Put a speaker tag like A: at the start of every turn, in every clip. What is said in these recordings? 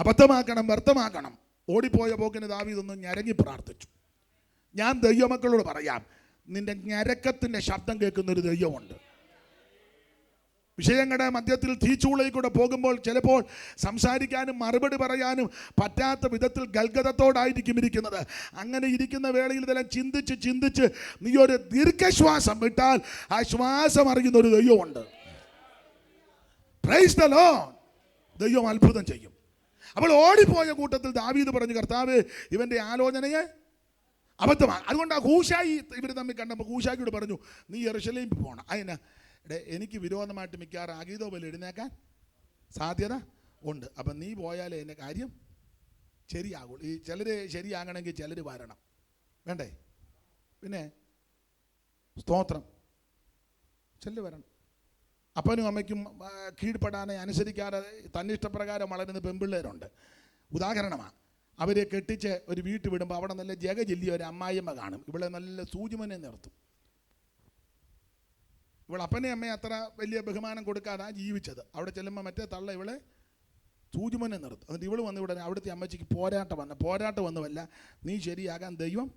A: അബദ്ധമാക്കണം വ്യർത്ഥമാക്കണം ഓടിപ്പോയ പോക്കിന് ദാവീദൊന്ന് ഞരങ്ങി പ്രാർത്ഥിച്ചു ഞാൻ ദൈവമക്കളോട് പറയാം നിന്റെ ഞരക്കത്തിൻ്റെ ശബ്ദം കേൾക്കുന്ന ഒരു ദൈവമുണ്ട് വിഷയങ്ങളുടെ മധ്യത്തിൽ കൂടെ പോകുമ്പോൾ ചിലപ്പോൾ സംസാരിക്കാനും മറുപടി പറയാനും പറ്റാത്ത വിധത്തിൽ ഗൽഗതത്തോടായിരിക്കും ഇരിക്കുന്നത് അങ്ങനെ ഇരിക്കുന്ന വേളയിൽ ഇതെല്ലാം ചിന്തിച്ച് ചിന്തിച്ച് നീ ഒരു ദീർഘശ്വാസം വിട്ടാൽ ആ ശ്വാസം അറിയുന്ന ഒരു ദൈവമുണ്ട് പ്രൈസ് ദ ലോ ദൈവം അത്ഭുതം ചെയ്യും അപ്പോൾ ഓടിപ്പോയ കൂട്ടത്തിൽ ദാവീദ് പറഞ്ഞു കർത്താവ് ഇവൻ്റെ ആലോചനയെ അബദ്ധമാണ് അതുകൊണ്ട് ആ കൂശായി ഇവർ തമ്മിൽ കണ്ടപ്പോൾ കൂശായിയോട് പറഞ്ഞു നീ എറിശലേം പോകണം അതിന് എടേ എനിക്ക് വിരോധമായിട്ട് മിക്കവാറും ആഗീതോ പോലെ എഴുന്നേക്കാൻ സാധ്യത ഉണ്ട് അപ്പം നീ പോയാലേ എൻ്റെ കാര്യം ശരിയാകൂ ഈ ചിലർ ശരിയാകണമെങ്കിൽ ചിലർ വരണം വേണ്ടേ പിന്നെ സ്തോത്രം ചെല്ലു വരണം അപ്പനും അമ്മയ്ക്കും കീഴ്പ്പെടാനെ അനുസരിക്കാതെ തന്നിഷ്ടപ്രകാരം വളരുന്ന പെൺപിള്ളേരുണ്ട് ഉദാഹരണമാണ് അവരെ കെട്ടിച്ച് ഒരു വീട്ടിൽ വിടുമ്പോൾ അവിടെ നല്ല ജഗജില്ലി ഒരു അമ്മായിയമ്മ കാണും ഇവിടെ നല്ല സൂചിമനെ നിർത്തും ഇവൾ അപ്പനെ അമ്മയെ അത്ര വലിയ ബഹുമാനം കൊടുക്കാതാ ജീവിച്ചത് അവിടെ ചെല്ലുമ്പോൾ മറ്റേ തള്ള ഇവളെ സൂചിമനെ നിർത്തും എന്നിട്ട് ഇവൾ വന്ന് ഇവിടെ അവിടുത്തെ അമ്മച്ചിക്ക് പോരാട്ടം വന്ന പോരാട്ടം വന്നുമല്ല നീ ശരിയാകാൻ ദൈവം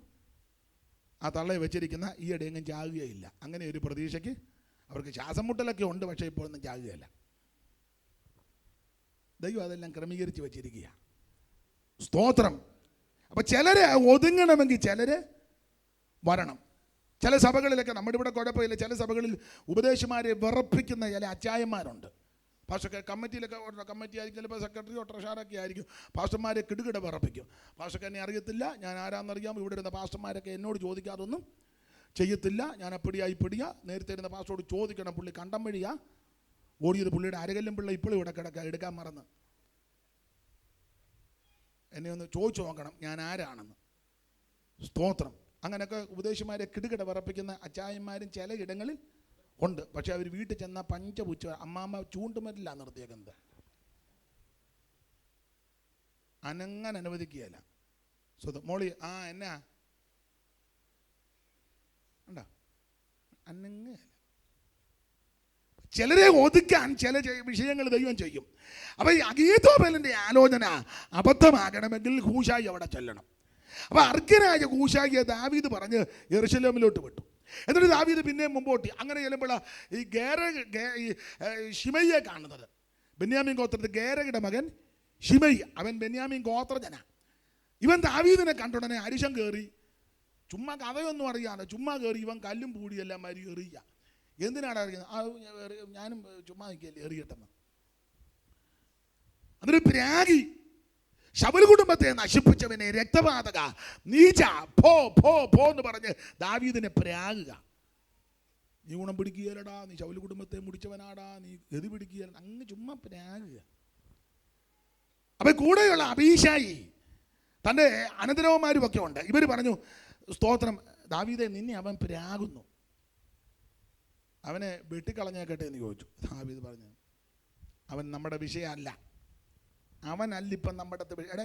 A: ആ തള്ളയെ വെച്ചിരിക്കുന്ന ഈ ഈയിടെയെങ്കിലും ചാകുകയില്ല അങ്ങനെ ഒരു പ്രതീക്ഷയ്ക്ക് അവർക്ക് ശ്വാസം മുട്ടലൊക്കെ ഉണ്ട് പക്ഷേ ഇപ്പോഴൊന്നും ചാകുകയല്ല ദൈവം അതെല്ലാം ക്രമീകരിച്ച് വെച്ചിരിക്കുക സ്തോത്രം അപ്പം ചിലർ ഒതുങ്ങണമെങ്കിൽ ചിലർ വരണം ചില സഭകളിലൊക്കെ നമ്മുടെ ഇവിടെ കുഴപ്പമില്ല ചില സഭകളിൽ ഉപദേശിമാരെ വിറപ്പിക്കുന്ന ചില അച്ചായന്മാരുണ്ട് പാസ്റ്റൊക്കെ കമ്മിറ്റിയിലൊക്കെ കമ്മിറ്റി ആയിരിക്കും ചിലപ്പോൾ സെക്രട്ടറിയോ ട്രഷാറൊക്കെ ആയിരിക്കും പാസ്റ്റർമാരെ കിടുകിട വിറപ്പിക്കും പാസ്റ്റൊക്കെ എന്നെ അറിയത്തില്ല ഞാൻ ആരാന്നറിയാം ഇവിടെ ഇരുന്ന പാസ്റ്റർമാരൊക്കെ എന്നോട് ചോദിക്കാതൊന്നും ചെയ്യത്തില്ല ഞാൻ അപ്പടിയാ ഇപ്പടിയാ നേരത്തെ ഇരുന്ന പാസ്റ്റോട് ചോദിക്കണം പുള്ളി കണ്ടം വഴിയാ ഓടിയത് പുള്ളിയുടെ അരകല്ലും പിള്ള ഇപ്പോഴും ഇവിടെ കിടക്കുക എടുക്കാൻ മറന്ന് എന്നെ ഒന്ന് ചോദിച്ചു നോക്കണം ഞാൻ ആരാണെന്ന് സ്തോത്രം അങ്ങനെയൊക്കെ ഉപദേശിമാരെ കിടുകിട വിറപ്പിക്കുന്ന അച്ചായന്മാരും ചില ഇടങ്ങളിൽ ഉണ്ട് പക്ഷേ അവർ വീട്ടിൽ ചെന്ന പഞ്ചപുച്ച അമ്മാമ്മ ചൂണ്ടുമരില്ല നിർത്തിയേക്കുന്നത് അനങ്ങാൻ അനുവദിക്കുകയല്ല സ്വന്തം മോളി ആ എന്നാ ഉണ്ടോ ചിലരെ ഒതുക്കാൻ ചില വിഷയങ്ങൾ ദൈവം ചെയ്യും അപ്പോൾ ഈ അഗീതോബലിന്റെ ആലോചന അബദ്ധമാകണമെങ്കിൽ കൂശായി അവിടെ ചെല്ലണം അപ്പോൾ അർഘ്യനായ കൂശായിയെ ദാവീദ് പറഞ്ഞ് എറുശലേമിലോട്ട് വിട്ടു എന്നിട്ട് ദാവീദ് പിന്നെയും മുമ്പോട്ട് അങ്ങനെ ചെല്ലുമ്പോഴാണ് ഈ ഗേര ഈ ഷിമയ്യെ കാണുന്നത് ബെന്യാമിൻ ഗോത്രത്തിൽ ഗേരയുടെ മകൻ ഷിമയ് അവൻ ബെന്യാമിൻ ഗോത്രജന ഇവൻ ദാവീദിനെ കണ്ടുടനെ അരിശം കയറി ചുമ്മാ കഥയൊന്നും അറിയാതെ ചുമ്മാ കയറി ഇവൻ കല്ലും പൂടിയെല്ലാം മാതിരി എറിയുക എന്തിനാണ് അറിയുന്നത് ആ ഞാനും ചുമ്മാ നിൽക്കില്ലേ എറിയട്ടെന്ന് അതൊരു പ്രാഗി ശബരി കുടുംബത്തെ നശിപ്പിച്ചവനെ രക്തപാതക നീച പോ പോ പോ എന്ന് പറഞ്ഞ് ദാവീദിനെ പ്രാഗുക നീ ഗുണം പിടിക്കുകയല്ലടാ നീ ശബരി കുടുംബത്തെ മുടിച്ചവനാടാ നീ ഗതി പിടിക്കുക അങ്ങ് ചുമ്മാ പ്രാഗുക അപ്പൊ കൂടെയുള്ള അഭീഷായി തൻ്റെ അനന്തരവന്മാരും ഒക്കെ ഉണ്ട് ഇവർ പറഞ്ഞു സ്തോത്രം ദാവീദെ നിന്നെ അവൻ പ്രാകുന്നു അവനെ വെട്ടിക്കളഞ്ഞേക്കട്ടെ എന്ന് ചോദിച്ചു ദാവീദ് പറഞ്ഞു അവൻ നമ്മുടെ വിഷയമല്ല അവനല്ലിപ്പം നമ്മുടെ എടെ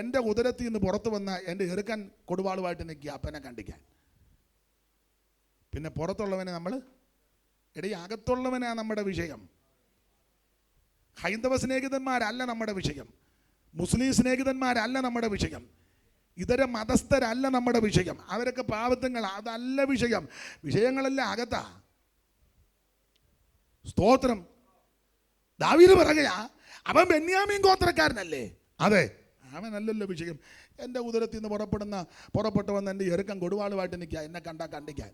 A: എൻ്റെ ഉദരത്തിൽ നിന്ന് പുറത്തു വന്ന എൻ്റെ എറുക്കൻ കൊടുവാളുമായിട്ട് നിൽക്കുക അപ്പനെ കണ്ടിക്കാൻ പിന്നെ പുറത്തുള്ളവനെ നമ്മൾ എടീ അകത്തുള്ളവനാണ് നമ്മുടെ വിഷയം ഹൈന്ദവ സ്നേഹിതന്മാരല്ല നമ്മുടെ വിഷയം മുസ്ലിം സ്നേഹിതന്മാരല്ല നമ്മുടെ വിഷയം ഇതര മതസ്ഥരല്ല നമ്മുടെ വിഷയം അവരൊക്കെ പാവത്തങ്ങൾ അതല്ല വിഷയം വിഷയങ്ങളല്ല അകത്ത സ്തോത്രം ദാവീദ് പറയുകയാ അവൻ ബെന്യാമീൻ ഗോത്രക്കാരനല്ലേ അതെ അവൻ അല്ലല്ലോ വിഷയം എൻ്റെ ഉദരത്തിൽ നിന്ന് പുറപ്പെടുന്ന പുറപ്പെട്ടു എൻ്റെ ഇറക്കം കൊടുവാളുമായിട്ട് നിൽക്കുക എന്നെ കണ്ടാൽ കണ്ടിക്കാൻ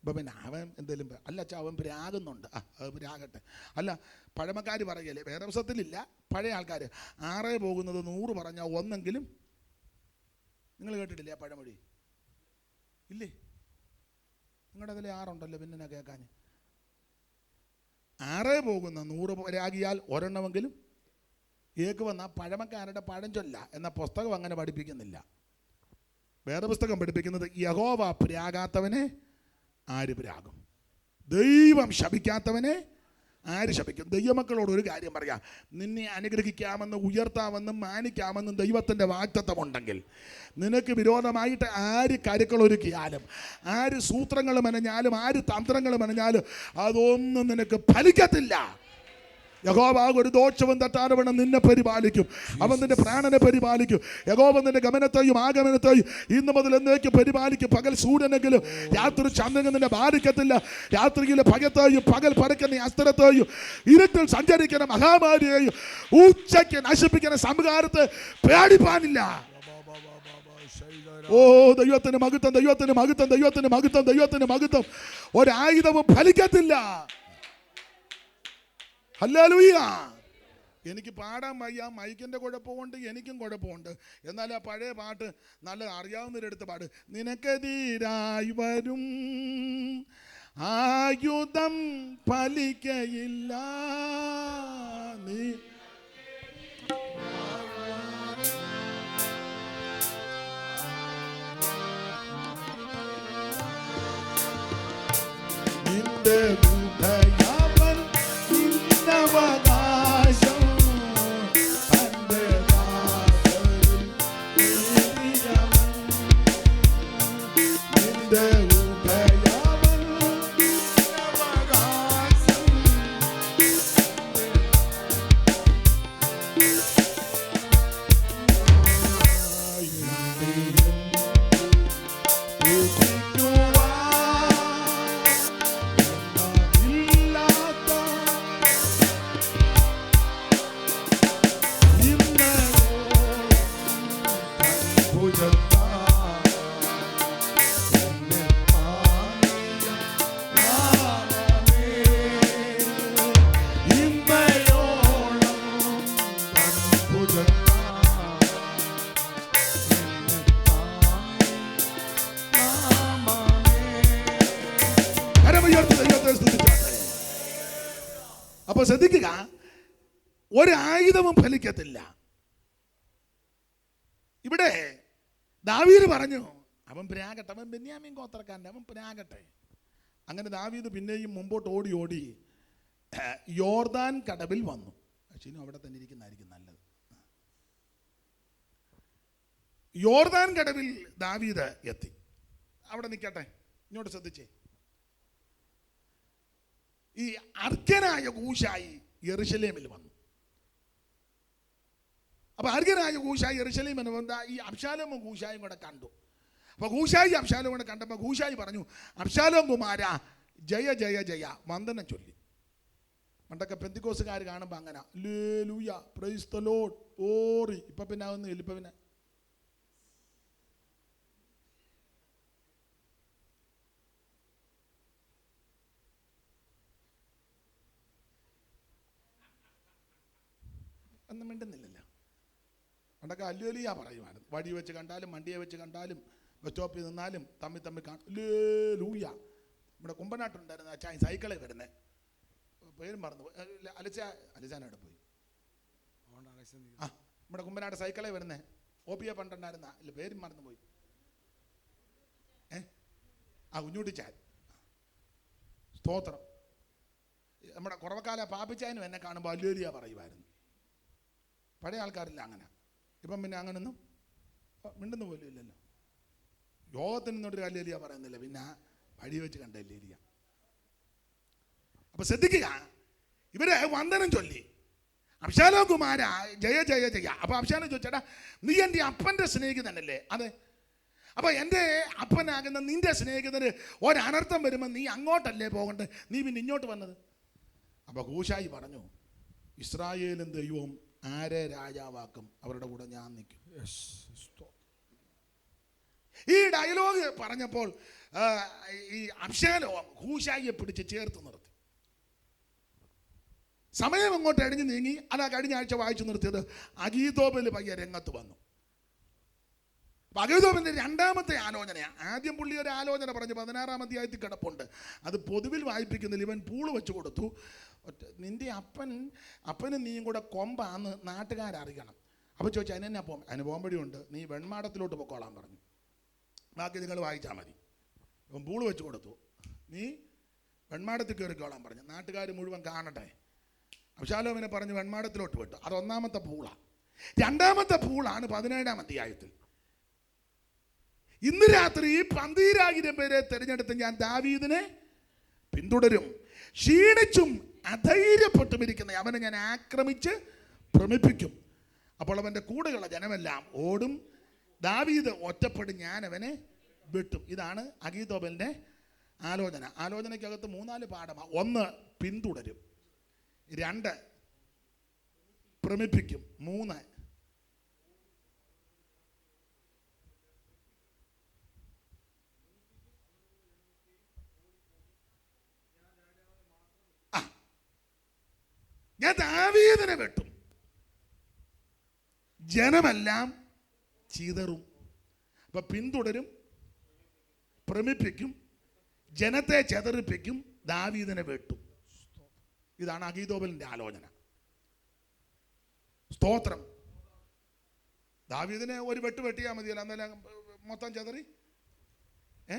A: ഇപ്പം പിന്നെ അവൻ എന്തെങ്കിലും അല്ല അച്ഛാ അവൻ പ്രാകുന്നുണ്ട് ആ അത് പ്രാകട്ടെ അല്ല പഴമക്കാർ പറയല്ലേ വേറെ ദിവസത്തിലില്ല പഴയ ആൾക്കാർ ആറേ പോകുന്നത് നൂറ് പറഞ്ഞാൽ ഒന്നെങ്കിലും നിങ്ങൾ കേട്ടിട്ടില്ലേ ആ പഴമൊഴി ഇല്ലേ നിങ്ങളുടെ അതിൽ ആറുണ്ടല്ലോ പിന്നെ ഞാൻ കേൾക്കാൻ ആറ് പോകുന്ന നൂറ് രാഗിയാൽ ഒരെണ്ണമെങ്കിലും ഏക്ക് വന്ന പഴമക്കാരുടെ പഴഞ്ചൊല്ല എന്ന പുസ്തകം അങ്ങനെ പഠിപ്പിക്കുന്നില്ല വേറെ പുസ്തകം പഠിപ്പിക്കുന്നത് യഹോവ പ്രാകാത്തവനെ ആര് പ്രാകും ദൈവം ശപിക്കാത്തവനെ ആര് ശപിക്കും ദൈവമക്കളോട് ഒരു കാര്യം പറയാം നിന്നെ അനുഗ്രഹിക്കാമെന്ന് ഉയർത്താമെന്നും മാനിക്കാമെന്നും ദൈവത്തിൻ്റെ വാക്തത്വമുണ്ടെങ്കിൽ നിനക്ക് വിരോധമായിട്ട് ആര് ഒരുക്കിയാലും ആര് സൂത്രങ്ങൾ മെനഞ്ഞാലും ആര് തന്ത്രങ്ങൾ മെനഞ്ഞാലും അതൊന്നും നിനക്ക് ഫലിക്കത്തില്ല യഗോബാഗ് ഒരു ദോഷവും തട്ടാരവണ്ണം നിന്നെ പരിപാലിക്കും അവൻ നിന്റെ പ്രാണനെ പരിപാലിക്കും യഗോബ നിന്റെ ഗമനത്തെയും ആഗമനത്തെയും ഇന്ന് മുതൽ എന്നേക്കും പരിപാലിക്കും പകൽ സൂര്യനെങ്കിലും oh. രാത്രി ചന്ദ്രൻ നിന്നെ ബാധിക്കത്തില്ല രാത്രിയിലെ പകത്തെയും പകൽ പരക്കുന്ന അസ്ത്രത്തെയും ഇരുട്ടിൽ സഞ്ചരിക്കുന്ന മഹാമാരിയെയും ഉച്ചയ്ക്ക് നശിപ്പിക്കുന്ന സംഹാരത്തെ പേടിപ്പാനില്ല oh, ഓ ദൈവത്തിന് മകുത്തം ദൈവത്തിന് മകുത്തം ദൈവത്തിന് മകുത്തം ദൈവത്തിന് മകുത്തം ഒരായുധവും ഫലിക്കത്തില്ല ഹല്ലാലൂയ എനിക്ക് പാടാൻ വയ്യ മൈക്കിൻ്റെ കുഴപ്പമുണ്ട് എനിക്കും കുഴപ്പമുണ്ട് എന്നാൽ ആ പഴയ പാട്ട് നല്ല അറിയാവുന്നവരെടുത്ത് പാട് നിനക്കെതിരായി വരും ആയുധം പലിക്കയില്ല നീ നിന്റെ ഒരായുധവും ഫലിക്കത്തില്ല ഇവിടെ ദാവീദ് പറഞ്ഞു അവൻ പ്രാകട്ടെ അവൻ ബെന്യാമീൻ ഗോത്രക്കാരൻ്റെ അവൻ പ്രാകട്ടെ അങ്ങനെ ദാവീദ് പിന്നെയും മുമ്പോട്ട് ഓടി ഓടി യോർദാൻ കടവിൽ വന്നു അച്ഛനും അവിടെ തന്നെ ഇരിക്കുന്നതായിരിക്കും നല്ലത് യോർദാൻ കടവിൽ ദാവീദ് എത്തി അവിടെ നിൽക്കട്ടെ ഇങ്ങോട്ട് ശ്രദ്ധിച്ചേ ഈ അർക്കനായ കൂശായി എറിശലേമിൽ വന്നു അപ്പോൾ അർഹനായ ഗൂഷായി എറിശലീം എന്ന് പറഞ്ഞാൽ ഈ അബ്ശാലമും ഗൂഷായും കൂടെ കണ്ടു അപ്പോൾ ഗൂഷായി അബ്ശാലും കൂടെ കണ്ടപ്പോൾ ഗൂഷായി പറഞ്ഞു അബ്ശാലോം കുമാര ജയ ജയ ജയ വന്ദനം ചൊല്ലി പണ്ടൊക്കെ പെന്തിക്കോസുകാർ കാണുമ്പോൾ അങ്ങനെ ലേ ലൂയ പ്രൈസ് ദ ലോഡ് ഓറി ഇപ്പം പിന്നെ അതൊന്നും ഇല്ല ഇപ്പം പിന്നെ ഒന്നും മിണ്ടുന്നില്ല പണ്ടൊക്കെ അല്ലുവലിയ പറയുമായിരുന്നു വടി വെച്ച് കണ്ടാലും വണ്ടിയെ വെച്ച് കണ്ടാലും ബസ് നിന്നാലും തമ്മിൽ തമ്മിൽ കാണൂയ ഇവിടെ കുമ്പനാട്ടുണ്ടായിരുന്ന അച്ഛാൻ സൈക്കിളിൽ വരുന്നത് പേരും പറഞ്ഞു അലച്ച അലച്ചാനവിടെ പോയി ആ നമ്മുടെ കുമ്പനാട് സൈക്കിളേ വരുന്നേ ഒ പി എ പണ്ടുണ്ടായിരുന്ന അല്ല പേരും മറന്നു പോയി ഏ ആ കുഞ്ഞുട്ടിച്ചാൽ സ്തോത്രം നമ്മുടെ കുറവക്കാല പാപ്പിച്ചായനും എന്നെ കാണുമ്പോൾ അല്ലൂരിയ പറയുമായിരുന്നു പഴയ ആൾക്കാരില്ല അങ്ങനെ ഇപ്പം പിന്നെ അങ്ങനൊന്നും മിണ്ടുന്ന പോലും ഇല്ലല്ലോ യോഗത്തിന് നിന്നൊരു അല്ലേലിയ പറയുന്നില്ല പിന്നെ വഴി വെച്ച് കണ്ട അല്ലേലിയ അപ്പൊ ശ്രദ്ധിക്കുക ഇവരെ വന്ദനം ചൊല്ലി അഭിഷാലോ കുമാര ജയ ജയ ജയ അപ്പൊ അഭിഷാലം ചോദിച്ചേട്ടാ നീ എൻ്റെ അപ്പന്റെ സ്നേഹിതനല്ലേ അതെ അപ്പൊ എൻ്റെ അപ്പനാകുന്ന നിന്റെ സ്നേഹിതന് ഒരനർത്ഥം വരുമ്പോൾ നീ അങ്ങോട്ടല്ലേ പോകണ്ടേ നീ പിന്നെ ഇങ്ങോട്ട് വന്നത് അപ്പോൾ ഘൂഷായി പറഞ്ഞു ഇസ്രായേലും ദൈവവും ആരെ രാജാവാക്കും അവരുടെ കൂടെ ഞാൻ നിൽക്കും ഈ ഡയലോഗ് പറഞ്ഞപ്പോൾ ഈ അബ്ഷാലോം ഹൂഷായിയെ പിടിച്ച് ചേർത്ത് നിർത്തി സമയം ഇങ്ങോട്ട് അടിഞ്ഞു നീങ്ങി അതാ കഴിഞ്ഞ ആഴ്ച വായിച്ചു നിർത്തിയത് അഗീതോബല് പയ്യ രംഗത്ത് വന്നു ഭഗവതോപൻ്റെ രണ്ടാമത്തെ ആലോചനയാണ് ആദ്യം പുള്ളി ഒരു ആലോചന പറഞ്ഞു പതിനാറാം അധ്യായത്തിൽ കിടപ്പുണ്ട് അത് പൊതുവിൽ വായിപ്പിക്കുന്നില്ല ഇവൻ പൂള് വെച്ച് കൊടുത്തു നിൻ്റെ അപ്പൻ അപ്പനും നീയും കൂടെ കൊമ്പാന്ന് നാട്ടുകാരറിയണം അപ്പോൾ ചോദിച്ചു അതിനെന്നെ അപ്പം അനുഭവം വഴിയുണ്ട് നീ വെൺമാടത്തിലോട്ട് പൊക്കോളാൻ പറഞ്ഞു ബാക്കി നിങ്ങൾ വായിച്ചാൽ മതി ഇപ്പം പൂള് വെച്ച് കൊടുത്തു നീ വെൺമാടത്തിൽ കയറിക്കോളാൻ പറഞ്ഞു നാട്ടുകാർ മുഴുവൻ കാണട്ടെ അബ്ശാലോമിനെ പറഞ്ഞ് വെൺമാടത്തിലോട്ട് വിട്ടു അത് ഒന്നാമത്തെ പൂളാണ് രണ്ടാമത്തെ പൂളാണ് പതിനേഴാം അധ്യായത്തിൽ ഇന്ന് രാത്രി പന്തീരായിരം പേരെ തിരഞ്ഞെടുത്ത് ഞാൻ ദാവീദിനെ പിന്തുടരും ക്ഷീണിച്ചും അധൈര്യപ്പെട്ടും ഇരിക്കുന്ന അവനെ ഞാൻ ആക്രമിച്ച് ഭ്രമിപ്പിക്കും അപ്പോൾ അവൻ്റെ കൂടെയുള്ള ജനമെല്ലാം ഓടും ദാവീദ് ഒറ്റപ്പെടും ഞാൻ അവനെ വെട്ടും ഇതാണ് അഗീതോബലിൻ്റെ ആലോചന ആലോചനയ്ക്കകത്ത് മൂന്നാല് പാഠമാണ് ഒന്ന് പിന്തുടരും രണ്ട് ഭ്രമിപ്പിക്കും മൂന്ന് ഞാൻ ദാവീദിനെ വെട്ടും ജനമെല്ലാം ചീതറും അപ്പൊ പിന്തുടരും പ്രമിപ്പിക്കും ജനത്തെ ചെതറിപ്പിക്കും ദാവീദിനെ വെട്ടും ഇതാണ് അഗീതോബലിന്റെ ആലോചന സ്തോത്രം ദാവീദിനെ ഒരു വെട്ട് വെട്ടിയാൽ മതിയല്ലോ അന്നേരം മൊത്തം ചെതറി ഏ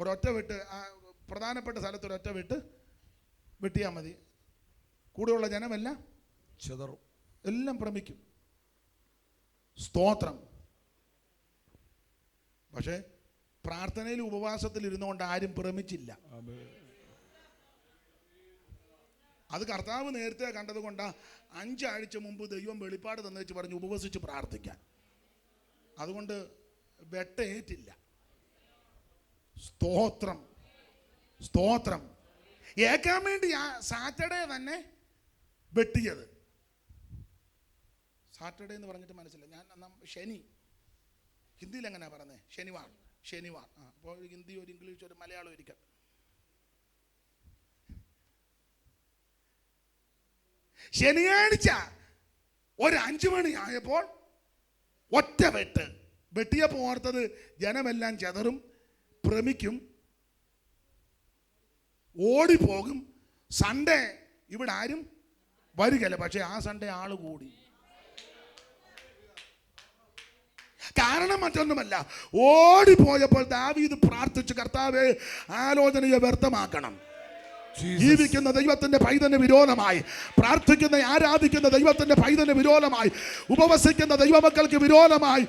A: ഒരൊറ്റ വെട്ട് പ്രധാനപ്പെട്ട സ്ഥലത്ത് ഒരൊറ്റ വെട്ട് വെട്ടിയാൽ മതി കൂടെയുള്ള ജനമെല്ലാം ചെതറും എല്ലാം ഭ്രമിക്കും സ്തോത്രം പക്ഷേ പ്രാർത്ഥനയിൽ ഉപവാസത്തിൽ ഇരുന്നുകൊണ്ട് ആരും ഭ്രമിച്ചില്ല അത് കർത്താവ് നേരത്തെ കണ്ടതുകൊണ്ട് അഞ്ചാഴ്ച മുമ്പ് ദൈവം വെളിപ്പാട് തന്നു വെച്ച് പറഞ്ഞു ഉപവസിച്ച് പ്രാർത്ഥിക്കാൻ അതുകൊണ്ട് വെട്ടയേറ്റില്ല സ്തോത്രം സ്തോത്രം ഏക്കാൻ വേണ്ടി ആ സാറ്റർഡേ തന്നെ വെട്ടിയത് സാറ്റർഡേ എന്ന് പറഞ്ഞിട്ട് മനസ്സില്ല ഞാൻ ശനി ഹിന്ദിയിൽ എങ്ങനെയാണ് പറയുന്നത് ശനിവാർ ശനിവാർ ആ അപ്പോൾ ഹിന്ദി ഒരു ഇംഗ്ലീഷ് ഒരു മലയാളം ഒരിക്കൽ ശനിയാഴ്ച ഒരു അഞ്ചു മണി ആയപ്പോൾ ഒറ്റ വെട്ട് വെട്ടിയപ്പോൾ ഓർത്തത് ജനമെല്ലാം ചതറും ഭ്രമിക്കും ഓടിപ്പോകും സൺഡേ ഇവിടെ ആരും വരികയില്ല പക്ഷേ ആ സൺഡേ ആൾ കൂടി കാരണം മറ്റൊന്നുമല്ല ഓടിപ്പോയപ്പോൾ ദാവീദ് പ്രാർത്ഥിച്ചു കർത്താവ് ആലോചനയെ വ്യർത്ഥമാക്കണം ജീവിക്കുന്ന ദൈവത്തിന്റെ പൈതന് വിരോധമായി പ്രാർത്ഥിക്കുന്ന ആരാധിക്കുന്ന ദൈവത്തിന്റെ പൈതന് വിരോധമായി ഉപവസിക്കുന്ന ദൈവമക്കൾക്ക് വിരോധമായി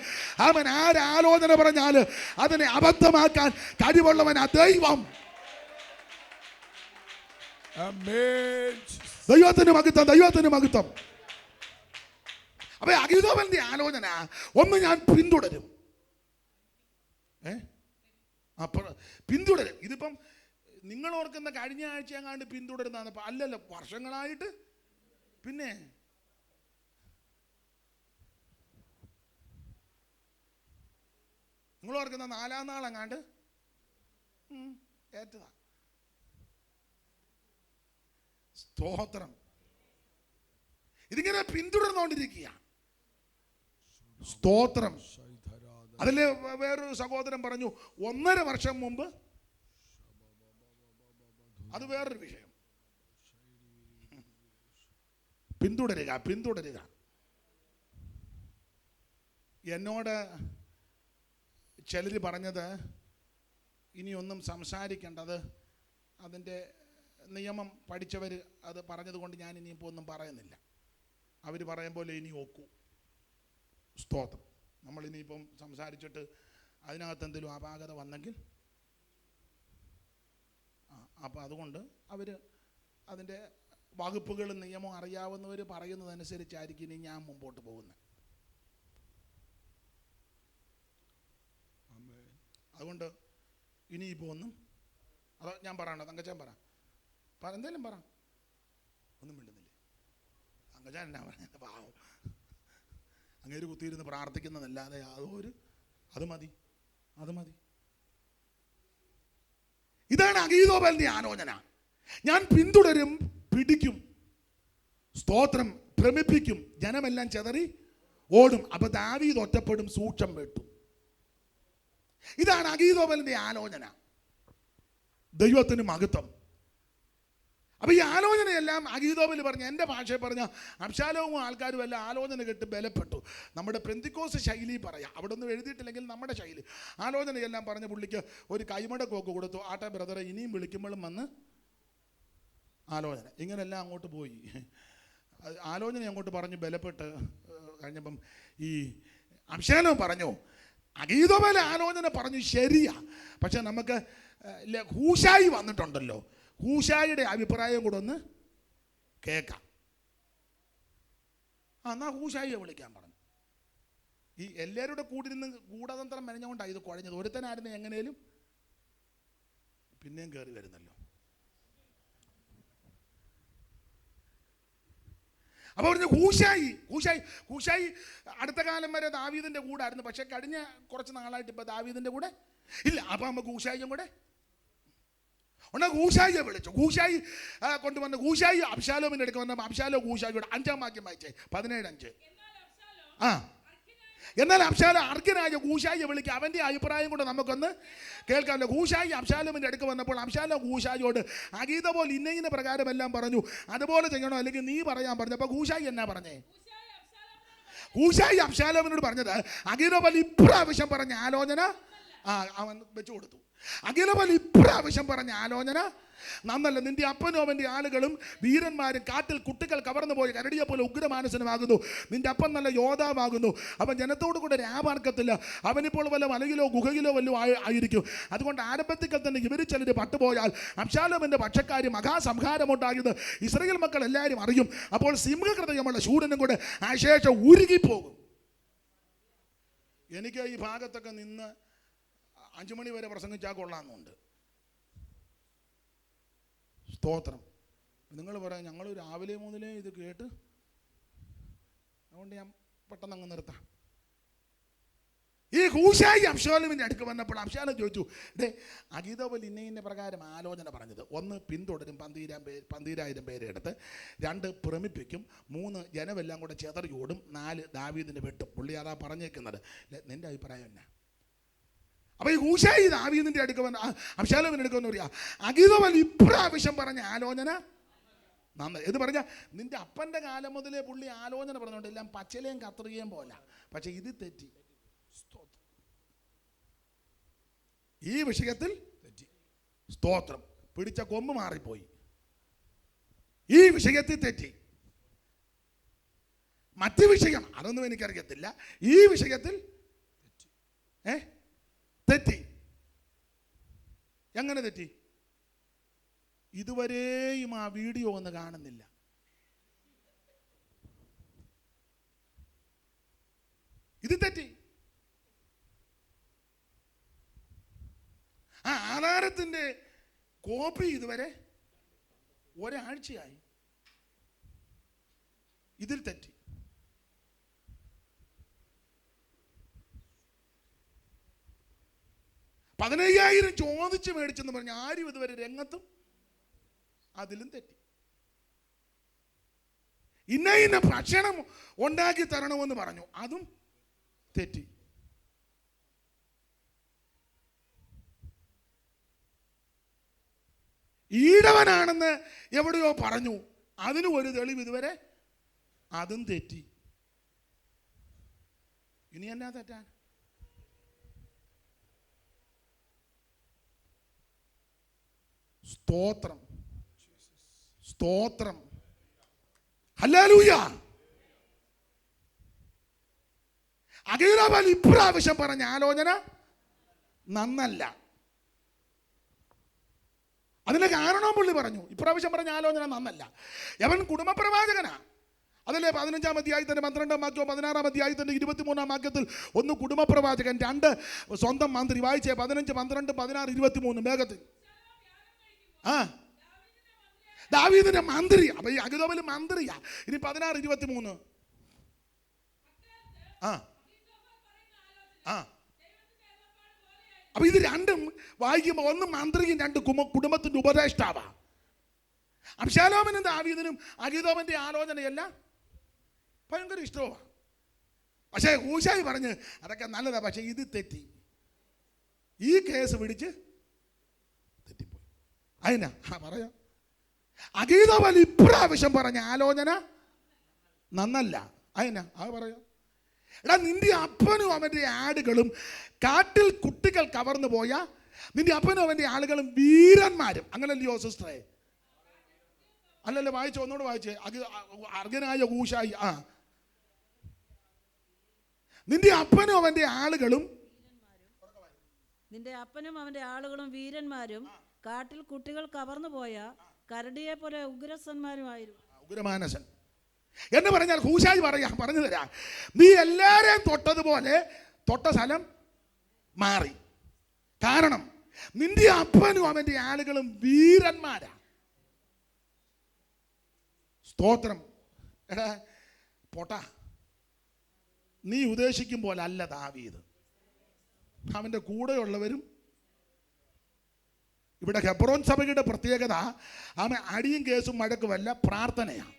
A: അവൻ ആരാലോചന പറഞ്ഞാൽ അതിനെ അബദ്ധമാക്കാൻ കഴിവുള്ളവൻ ആ ദൈവം ദൈവത്തിന് മകത്വം ദൈവത്തിന് മകത്വം അപ്പൊ അഗീതോപന്റെ ആലോചന ഒന്ന് ഞാൻ പിന്തുടരും ഏ പിന്തുടരും ഇതിപ്പം നിങ്ങൾ ഓർക്കുന്ന കഴിഞ്ഞ ആഴ്ച എങ്ങാണ്ട് പിന്തുടരുന്നതാണ് അല്ലല്ല വർഷങ്ങളായിട്ട് പിന്നെ നിങ്ങൾ ഓർക്കുന്ന നാലാം നാളെങ്ങാണ്ട് ഏറ്റതാണ് സ്തോത്രം ഇതിങ്ങനെ പിന്തുടർന്നുകൊണ്ടിരിക്കുക സ്തോത്രം അതിൽ വേറൊരു സഹോദരൻ പറഞ്ഞു ഒന്നര വർഷം മുമ്പ് അത് വേറൊരു വിഷയം പിന്തുടരുക പിന്തുടരുക എന്നോട് ചിലര് പറഞ്ഞത് ഇനിയൊന്നും സംസാരിക്കേണ്ടത് അതിൻ്റെ നിയമം പഠിച്ചവർ അത് പറഞ്ഞതുകൊണ്ട് ഞാൻ ഇനിയിപ്പോൾ ഒന്നും പറയുന്നില്ല അവർ പറയും പോലെ ഇനി ഓക്കൂ സ്തോത്രം ഇനിയിപ്പം സംസാരിച്ചിട്ട് അതിനകത്ത് എന്തെങ്കിലും അപാകത വന്നെങ്കിൽ അപ്പോൾ അതുകൊണ്ട് അവർ അതിൻ്റെ വകുപ്പുകളും നിയമവും അറിയാവുന്നവർ പറയുന്നതനുസരിച്ചായിരിക്കും ഇനി ഞാൻ മുമ്പോട്ട് പോകുന്നത് അതുകൊണ്ട് ഇനിയിപ്പോൾ ഒന്നും അതോ ഞാൻ പറയണോ തങ്കച്ചൻ പറ പറ എന്തേലും പറ ഒന്നും മിണ്ടുന്നില്ലേ അങ്ങനെ എന്നാ പറഞ്ഞത് പാവം അങ്ങേര് കുത്തിയിരുന്ന് പ്രാർത്ഥിക്കുന്നതല്ലാതെ ഒരു അത് മതി അത് മതി ഇതാണ് അഗീതോപലിൻ്റെ ആലോചന ഞാൻ പിന്തുടരും പിടിക്കും സ്തോത്രം ഭ്രമിപ്പിക്കും ജനമെല്ലാം ചെതറി ഓടും അപ്പൊ ദാവീത് ഒറ്റപ്പെടും സൂക്ഷം വെട്ടും ഇതാണ് അഗീതോപലിൻ്റെ ആലോചന ദൈവത്തിന് മഹത്വം അപ്പോൾ ഈ ആലോചനയെല്ലാം അഗീതോബിൽ പറഞ്ഞ എൻ്റെ ഭാഷയിൽ പറഞ്ഞ അബ്ശാലവും ആൾക്കാരും എല്ലാം ആലോചന കെട്ട് ബലപ്പെട്ടു നമ്മുടെ പ്രന്തിക്കോസ് ശൈലി പറയാം അവിടെ ഒന്നും എഴുതിയിട്ടില്ലെങ്കിൽ നമ്മുടെ ശൈലി ആലോചനയെല്ലാം പറഞ്ഞ പുള്ളിക്ക് ഒരു കോക്ക് കൊടുത്തു ആട്ടെ ബ്രദറെ ഇനിയും വിളിക്കുമ്പോഴും വന്ന് ആലോചന ഇങ്ങനെല്ലാം അങ്ങോട്ട് പോയി ആലോചന അങ്ങോട്ട് പറഞ്ഞു ബലപ്പെട്ട് കഴിഞ്ഞപ്പം ഈ അംശാലോ പറഞ്ഞു അഗീതോബല ആലോചന പറഞ്ഞു ശരിയാ പക്ഷെ നമുക്ക് ഹൂഷായി വന്നിട്ടുണ്ടല്ലോ കൂശാരിയുടെ അഭിപ്രായം കൂടെ ഒന്ന് കേൾക്കാം ആ എന്നാൽ കൂശായിയെ വിളിക്കാൻ പറഞ്ഞു ഈ എല്ലാവരുടെ കൂടി നിന്ന് ഗൂഢതന്ത്രം മെനഞ്ഞുകൊണ്ടാണ് ഇത് കുഴഞ്ഞത് ഒരുത്തനായിരുന്നു എങ്ങനെയും പിന്നെയും കയറി വരുന്നല്ലോ അപ്പോൾ പറഞ്ഞു കൂശായി കൂശായി കൂശായി അടുത്ത കാലം വരെ ദാവീദിൻ്റെ കൂടായിരുന്നു പക്ഷേ കഴിഞ്ഞ കുറച്ച് നാളായിട്ട് ഇപ്പോൾ ദാവീദിൻ്റെ കൂടെ ഇല്ല അപ്പോൾ നമുക്ക് കൂശായിയും കൂടെ ഉടനെ ഗൂഷായിയെ വിളിച്ചു ഗൂഷായി കൊണ്ടുവന്ന് ഗൂഷായി അബ്ശാലോമിൻ്റെ അടുക്ക വന്ന അബ്ശാലോ ഗൂഷായിയുടെ അഞ്ചാം വാക്യം വായിച്ചേ പതിനേഴ് അഞ്ച് ആ എന്നാൽ അബ്ശാല അർഗനായ ഗൂഷായിയെ വിളിക്കുക അവൻ്റെ അഭിപ്രായം കൊണ്ട് നമുക്കൊന്ന് കേൾക്കാമല്ലോ ഗൂഷായി അബ്ശാലോമിൻ്റെ അടുക്ക് വന്നപ്പോൾ അബ്ശാലോ ഗൂഷായിയോട് അഗീത പോലെ ഇന്ന ഇന്ന പ്രകാരമെല്ലാം പറഞ്ഞു അതുപോലെ ചെയ്യണോ അല്ലെങ്കിൽ നീ പറയാൻ പറഞ്ഞു അപ്പോൾ ഗൂഷായി എന്നാ പറഞ്ഞേ ഗൂഷായി അബ്ശാലോമിനോട് പറഞ്ഞത് അഗീത പോലെ ഇപ്രാവശ്യം പറഞ്ഞ ആലോചന ആ അവൻ വെച്ചു കൊടുത്തു പോലെ ഇപ്രാവശ്യം പറഞ്ഞ ആലോചന നന്നല്ല നിന്റെ അപ്പനും അവൻ്റെ ആളുകളും വീരന്മാരും കാട്ടിൽ കുട്ടികൾ കവർന്നു പോയി കരടിയെ പോലെ ഉഗ്രമാനസനമാകുന്നു നിന്റെ അപ്പൻ നല്ല യോദ്ധാവാകുന്നു അവൻ ജനത്തോട് കൂടെ രാപാർക്കത്തില്ല അവനിപ്പോൾ വല്ല മലയിലോ ഗുഹയിലോ വല്ലോ ആയിരിക്കും അതുകൊണ്ട് ആരംഭത്തിൽ തന്നെ ഇവർ ചിലർ പട്ടുപോയാൽ അബ്ശാലോമിൻ്റെ പക്ഷക്കാർ മഹാസംഹാരമുണ്ടായത് ഇസ്രയേൽ മക്കൾ എല്ലാവരും അറിയും അപ്പോൾ സിംഹകൃതയമുള്ള ശൂരനും കൂടെ ആ ശേഷം ഉരുകിപ്പോകും എനിക്ക് ഈ ഭാഗത്തൊക്കെ നിന്ന് അഞ്ചു മണി വരെ പ്രസംഗിച്ചാൽ കൊള്ളാമെന്നുണ്ട് സ്തോത്രം നിങ്ങൾ പറയാം ഞങ്ങൾ രാവിലെ മുതലേ ഇത് കേട്ട് അതുകൊണ്ട് ഞാൻ പെട്ടെന്ന് അങ്ങ് നിർത്താം ഈ ഹൂശായി അംശാലുവിൻ്റെ അടുക്ക് വന്നപ്പോൾ അംശാലം ചോദിച്ചു ഡേ അഗീതോപൽ ഇന്ന ഇന്ന പ്രകാരം ആലോചന പറഞ്ഞത് ഒന്ന് പിന്തുടരും പന്തീരാം പേര് പന്തീരായിരം പേരെടുത്ത് രണ്ട് പ്രമിപ്പിക്കും മൂന്ന് ജനമെല്ലാം കൂടെ ഓടും നാല് ദാവീദിൻ്റെ വെട്ടും അതാ പറഞ്ഞേക്കുന്നത് നിൻ്റെ അഭിപ്രായം എന്നാ അപ്പോൾ ഈ ഊശായി ദാവീദിന്റെ അടുക്ക വന്ന അഭിഷാലോമിൻ്റെ അടുക്ക വന്ന് പറയുക അഗീതവൻ ഇപ്രാവശ്യം പറഞ്ഞ ആലോചന നന്ന് ഇത് പറഞ്ഞ നിന്റെ അപ്പന്റെ കാലം മുതലേ പുള്ളി ആലോചന പറഞ്ഞോണ്ട് എല്ലാം പച്ചലയും കത്രികയും പോല പക്ഷെ ഇത് തെറ്റി ഈ വിഷയത്തിൽ തെറ്റി സ്തോത്രം പിടിച്ച കൊമ്പ് മാറിപ്പോയി ഈ വിഷയത്തിൽ തെറ്റി മറ്റു വിഷയം അതൊന്നും എനിക്കറിയത്തില്ല ഈ വിഷയത്തിൽ തെറ്റി ഏഹ് തെറ്റി എങ്ങനെ തെറ്റി ഇതുവരെയും ആ വീഡിയോ ഒന്ന് കാണുന്നില്ല ഇത് തെറ്റി ആ ആധാരത്തിന്റെ കോപ്പി ഇതുവരെ ഒരാഴ്ചയായി ഇതിൽ തെറ്റി പതിനയ്യായിരം ചോദിച്ച് മേടിച്ചെന്ന് പറഞ്ഞ് ആരും ഇതുവരെ രംഗത്തും അതിലും തെറ്റി ഇന്ന ഇന്ന ഭക്ഷണം ഉണ്ടാക്കി തരണമെന്ന് പറഞ്ഞു അതും തെറ്റി ഈടവനാണെന്ന് എവിടെയോ പറഞ്ഞു അതിന് ഒരു തെളിവ് ഇതുവരെ അതും തെറ്റി ഇനി എന്നാ തെറ്റാൻ സ്തോത്രം സ്തോത്രം അല്ലാലൂയ അഖീറാബാൽ ഇപ്രാവശ്യം പറഞ്ഞ ആലോചന നന്നല്ല അതിന്റെ കാരണം പുള്ളി പറഞ്ഞു ഇപ്രാവശ്യം പറഞ്ഞ ആലോചന നന്നല്ല യവൻ കുടുംബപ്രവാചകനാ പ്രവാചകനാ അതല്ലേ പതിനഞ്ചാം അധ്യായത്തിൻ്റെ പന്ത്രണ്ടാം വാക്യവും പതിനാറാം അധ്യായത്തിൻ്റെ ഇരുപത്തിമൂന്നാം വാക്യത്തിൽ ഒന്ന് കുടുംബപ്രവാചകൻ രണ്ട് സ്വന്തം മന്ത്രി വായിച്ചേ പതിനഞ്ച് പന്ത്രണ്ട് പതിനാറ് ഇരുപത്തിമൂന്ന് വേഗത്തിൽ ആ ദാവീദിന്റെ മന്ത്രി അപ്പൊ ഈ അഗുദോബൽ മന്ത്രിയാ ഇനി പതിനാറ് ഇരുപത്തി മൂന്ന് ആ ആ അപ്പൊ ഇത് രണ്ടും വായിക്കുമ്പോ ഒന്ന് മന്ത്രിയും രണ്ട് കുമ കുടുംബത്തിന്റെ ഉപദേഷ്ടാവാ അംശാലോമനും ദാവീദിനും അഗിതോമന്റെ ആലോചനയല്ല ഭയങ്കര ഇഷ്ടവുമാണ് പക്ഷേ ഊശായി പറഞ്ഞ് അതൊക്കെ നല്ലതാണ് പക്ഷേ ഇത് തെറ്റി ഈ കേസ് പിടിച്ച് അതിനാ പറയാം അതീതവൽ ഇപ്രാവശ്യം പറഞ്ഞ ആലോചന നന്നല്ല അതിനാ അത് പറയാം എടാ നിന്റെ അപ്പനും അവൻ്റെ ആടുകളും കാട്ടിൽ കുട്ടികൾ കവർന്നു പോയ നിന്റെ അപ്പനും അവൻ്റെ ആളുകളും വീരന്മാരും അങ്ങനല്ലയോ സിസ്റ്ററെ അല്ലല്ലോ വായിച്ചു ഒന്നോട് വായിച്ചേ അത് അർഘനായ ഊഷായി ആ നിന്റെ അപ്പനും അവന്റെ ആളുകളും
B: നിന്റെ അപ്പനും അവന്റെ ആളുകളും വീരന്മാരും കാട്ടിൽ കുട്ടികൾ കവർന്നു പോയ കരടിയെ പോലെ ഉഗ്രസന്മാരുമായിരുന്നു
A: എന്ന് പറഞ്ഞാൽ ഹൂശാജ് പറയാ പറഞ്ഞു തരാ നീ എല്ലാരെയും തൊട്ടതുപോലെ തൊട്ട സ്ഥലം മാറി കാരണം നിന്റെ അപ്പനും അവന്റെ ആളുകളും വീരന്മാരാ സ്തോത്രം എടാ പോട്ടാ നീ ഉദ്ദേശിക്കും പോലെ അല്ല ദാവീത് അവന്റെ കൂടെയുള്ളവരും ഇവിടെ ഹെബ്രോൻ സഭയുടെ പ്രത്യേകത ആമ അടിയും കേസും മടക്കുമല്ല പ്രാർത്ഥനയാണ്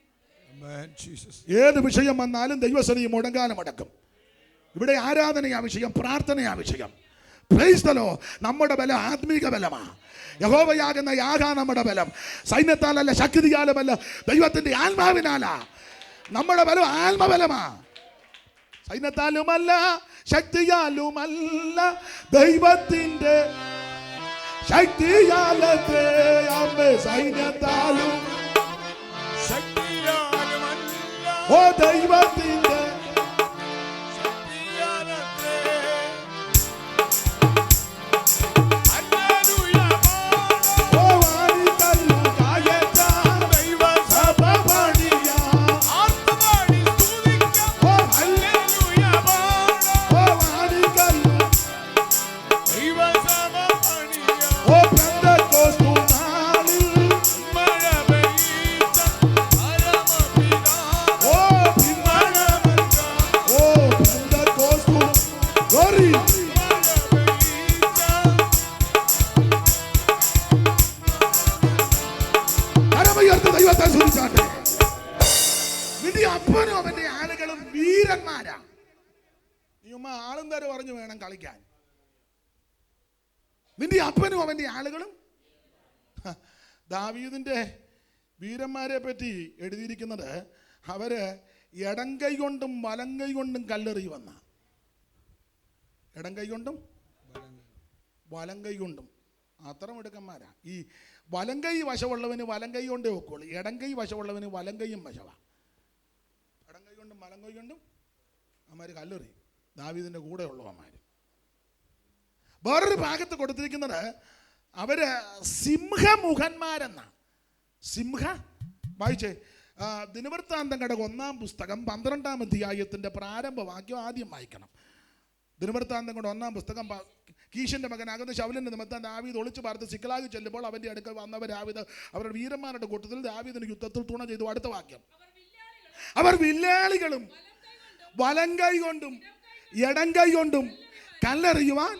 A: ഏത് വിഷയം വന്നാലും ദൈവസനീ മുടങ്കാലം അടക്കും ഇവിടെ ആരാധനയാ വിഷയം പ്രാർത്ഥനയാ വിഷയം പ്രൈസ്തലോ നമ്മുടെ ബലം ആത്മീക ബലമാണ് യഹോവയാകുന്ന യാഗ നമ്മുടെ ബലം സൈന്യത്താലല്ല ശക്തിയാലുമല്ല ദൈവത്തിൻ്റെ ആത്മാവിനാലാ നമ്മുടെ ബലം ആത്മബലമാ സൈന്യത്താലുമല്ല ശക്തിയാലുമല്ല ദൈവത്തിൻ്റെ ശക്തിയാലത്തെ അമ്മ സൈന്യത്താലും ശക്തിയാലും ഓ ദൈവത്തിൻ്റെ സൂചിച്ചാട്ടെ നിന്റെ അപ്പനും അവന്റെ ആളുകളും വീരന്മാരാ നീ ഉമ്മ ആളെന്താരും പറഞ്ഞു വേണം കളിക്കാൻ നിന്റെ അപ്പനും അവന്റെ ആളുകളും ദാവീദിന്റെ വീരന്മാരെ പറ്റി എഴുതിയിരിക്കുന്നത് അവര് ഇടംകൈ കൊണ്ടും വലങ്കൈ കൊണ്ടും കല്ലെറി വന്ന ഇടംകൈ കൊണ്ടും വലങ്കൈ കൊണ്ടും അത്തരം എടുക്കന്മാരാ ഈ വലം കൈ വശമുള്ളവന് വലം കൈ കൊണ്ടേ ഒക്കുള്ളൂ ഇടം കൈ വശമുള്ളവന് വലം കൈയും വശമാണ് ഇടം കൈ കൊണ്ടും വലം കൈ കൊണ്ടും അമ്മമാർ കല്ലെറി ദാവീദിൻ്റെ കൂടെ ഉള്ളവന്മാർ വേറൊരു ഭാഗത്ത് കൊടുത്തിരിക്കുന്നത് അവര് സിംഹമുഖന്മാരെന്നാണ് സിംഹ വായിച്ചേ ദിനവൃത്താന്തങ്ങളുടെ ഒന്നാം പുസ്തകം പന്ത്രണ്ടാം പ്രാരംഭ പ്രാരംഭവാക്യം ആദ്യം വായിക്കണം കൊണ്ട് ഒന്നാം പുസ്തകം കീശന്റെ മകനാകുന്ന ശൗലിൻ്റെ നിമിത്തം ദാവീദ് ഒളിച്ചു പാർത്ത് സിക്കലാകി ചെല്ലുമ്പോൾ അവന്റെ അടുക്കൽ വന്നവർ ദാവീദ് അവരുടെ വീരന്മാരുടെ കൂട്ടത്തിൽ ദാവീദിന് യുദ്ധത്തിൽ തുണ ചെയ്തു അടുത്ത വാക്യം അവർ വില്ലാളികളും വലം കൈ കൊണ്ടും ഇടം കൈ കൊണ്ടും കല്ലെറിയുവാൻ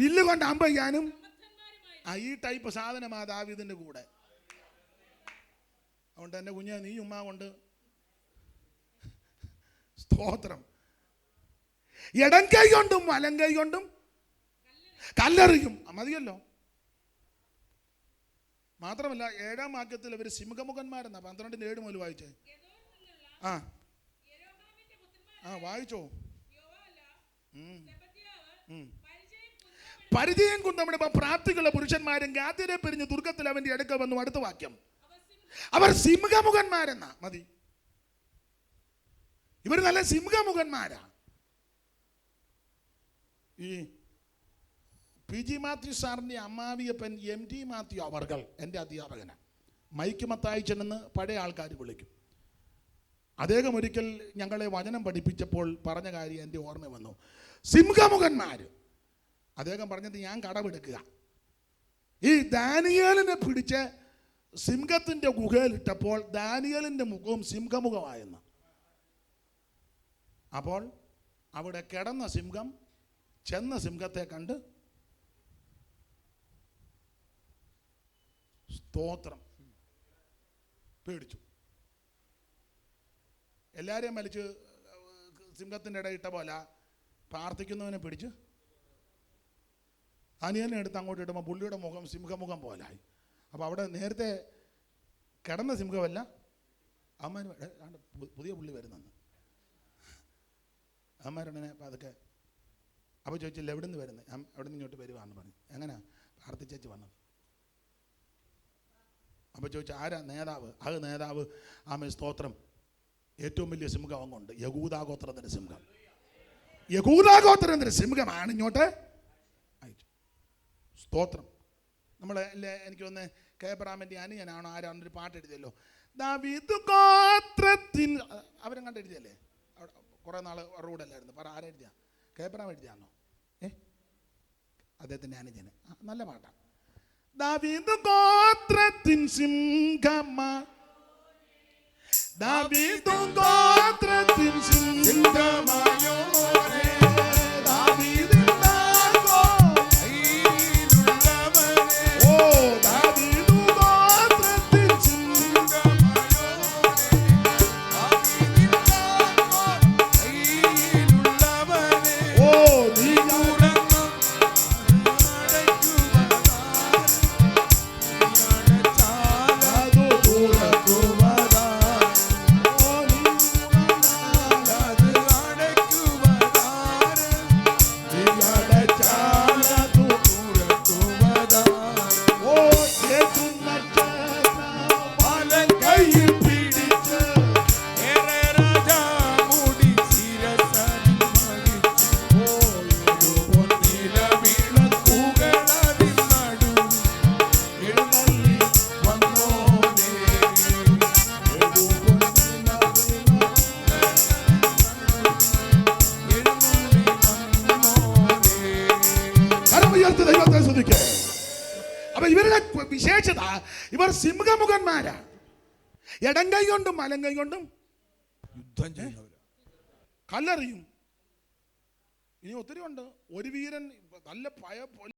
A: വില്ല് കൊണ്ട് അമ്പയ്ക്കാനും ഈ ടൈപ്പ് സാധനമാ ദാവീദിന്റെ കൂടെ അതുകൊണ്ട് എന്റെ കുഞ്ഞ നീ ഉമ്മ കൊണ്ട് സ്തോത്രം ഇടം കൈ കൊണ്ടും വലം കൈ കൊണ്ടും കല്ലെറിയും മതിയല്ലോ മാത്രമല്ല ഏഴാം വാക്യത്തിൽ ഇവർ സിംഹമുഖന്മാരെന്നാ പന്ത്രണ്ടിൻ്റെ ഏഴ് മുതൽ വായിച്ചേ ആ ആ വായിച്ചോ പരിചയം കുന്തമിടുമ്പോൾ പ്രാപ്തികളുടെ പുരുഷന്മാരും ഗാത്യരെ പിരിഞ്ഞ് ദുർഗത്തിൽ അവൻ്റെ അടുക്ക വന്നു അടുത്ത വാക്യം അവർ സിംഹമുഖന്മാരെന്നാ മതി ഇവർ നല്ല സിംഹമുഖന്മാരാ ഈ പി ജി മാത്യു സാറിൻ്റെ അമ്മാവിയപ്പൻ എം ടി മാത്യു അവർകൾ എൻ്റെ അധ്യാപകന മൈക്ക് മത്തായി എന്ന് പഴയ ആൾക്കാർ വിളിക്കും അദ്ദേഹം ഒരിക്കൽ ഞങ്ങളെ വചനം പഠിപ്പിച്ചപ്പോൾ പറഞ്ഞ കാര്യം എൻ്റെ ഓർമ്മ വന്നു സിംഹമുഖന്മാർ അദ്ദേഹം പറഞ്ഞത് ഞാൻ കടമെടുക്കുക ഈ ദാനിയേലിനെ പിടിച്ച് സിംഹത്തിൻ്റെ ഗുഹയിലിട്ടപ്പോൾ ദാനിയേലിൻ്റെ മുഖവും സിംഹമുഖമായെന്ന് അപ്പോൾ അവിടെ കിടന്ന സിംഹം ചെന്ന സിംഹത്തെ കണ്ട് സ്തോത്രം പേടിച്ചു എല്ലാവരെയും വലിച്ച് സിംഹത്തിൻ്റെ ഇടയിട്ട പോലെ പ്രാർത്ഥിക്കുന്നവനെ പിടിച്ച് അനിയനെ എടുത്ത് അങ്ങോട്ട് ഇടുമ്പോൾ പുള്ളിയുടെ മുഖം സിംഹമുഖം ആയി അപ്പോൾ അവിടെ നേരത്തെ കിടന്ന സിംഹമല്ല അമ്മ പുതിയ പുള്ളി വരുന്നെന്ന് അമ്മ പതുക്കെ അപ്പോൾ ചോദിച്ചില്ല എവിടെ നിന്ന് വരുന്നത് ഞാൻ എവിടെ നിന്ന് ഇങ്ങോട്ട് വരുവാന്ന് പറഞ്ഞു എങ്ങനെ പ്രാർത്ഥിച്ചേച്ച് വന്നത് അപ്പോൾ ചോദിച്ചു ആരാ നേതാവ് ആ നേതാവ് ആമേ സ്തോത്രം ഏറ്റവും വലിയ സിംഹം അങ്ങുണ്ട് യകൂദാഗോത്രത്തിൻ്റെ സിംഹം യകൂദാഗോത്രത്തിൻ്റെ സിംഹമാണ് ഇങ്ങോട്ട് അയച്ചു സ്തോത്രം നമ്മൾ എനിക്ക് ഒന്ന് കേബ്രാമിൻ്റെ അനുജനാണോ ഒരു പാട്ട് എഴുതിയല്ലോ ദാവീദ് ഗോത്രത്തിൻ അവരും കണ്ട് എഴുതിയല്ലേ അവിടെ കുറേ നാൾ റോഡല്ലായിരുന്നു പറ ആരെഴുതിയാ കേബ്രാം എഴുതിയാണോ അദ്ദേഹത്തിൻ്റെ അനുജന് നല്ല പാട്ടാണ് ദാവീദ് ഗോത്രത്തിൻ സിംഹമ ദാവീദ് ഗോത്രത്തിൻ സിംഹമായോ കാലം കൈകൊണ്ടും യുദ്ധം ചെയ്യുന്നവർ കല്ലെറിയും ഇനി ഒത്തിരി ഉണ്ട് ഒരു വീരൻ നല്ല പയ